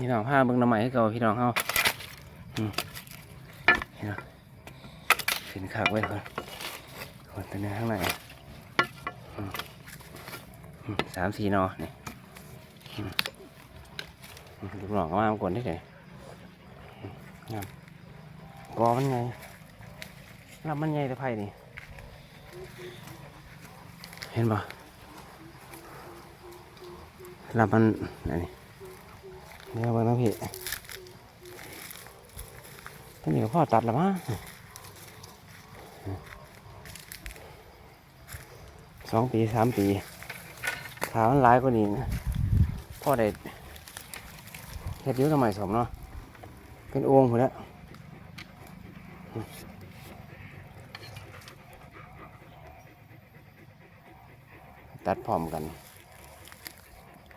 พี่น้องพาเบิ่งน้ำใหม่ให้เก่าพี่น้องเฮาพี่น้องขึ้นขากไว้ก่อนคนตัวนี้ข้างในสามสี่นอนี่ลูกหลอกก็มาเอาก่อนได้เลยอืมงามกอมันไงรับมันไงแต่ไผ่นี่ เห็นปะรับมันนนี้ เดี๋ยวเบานะพี่ต้นนี้ก็พ่อตัดแล้วมั้งสองปีสามปี ขามันหลายกว่านี้นะพ่อได้เฮ็ดเยอะทำไมสมเนาะ เป็นโอ่งหมดแล้วตัดพร้อมกัน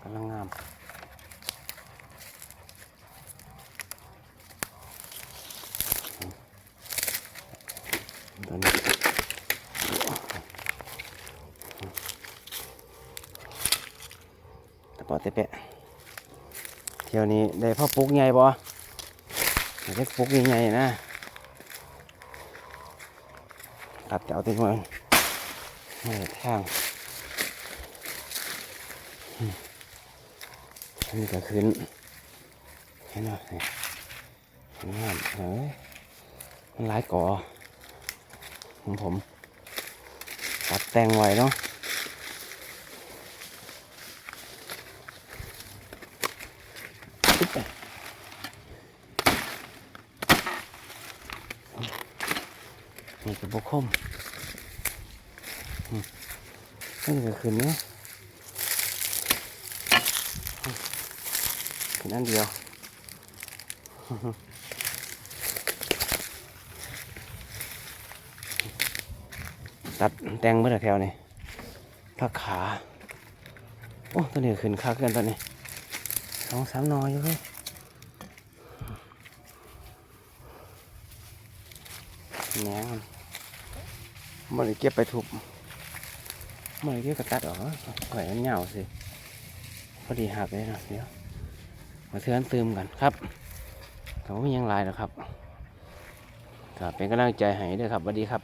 กำลังงาม ตัวนี้ตะปอเตะเปะเที่ยวนี้ได้พ่อปลูกใหญ่บ่ได้ปลูกใหญ่ๆนะ ตัดจะเอาติดมันไม่ทางนนี้ก็ขึ้นเห็นไหมนี่งามเฮ้ยมันหลายก่อ ของผม ตัดแต่งไว้เนาะปึ๊บไปนี่ก็บกคมอืมอันนี้ก็ขึ้นเนาะแค่นั้นเดียว ตัดแต่งเมื่อแถวนี่พักขา โอ้ตัวนี้ขึ้นขาเกินตัวนี้สองสามนอยอยู่เลยแหนงมันมันเลยเก็บไปทุบมันเลยเก็บกระตัดออกปล่อยมันเหงาสิพอดีหักเลยนะเดี๋ยวมาเทือนตืมกันครับแต่ว่าม่ยังลายหรอครับก็เป็นกำลังใจให้ด้วยครับสวัสดีครับ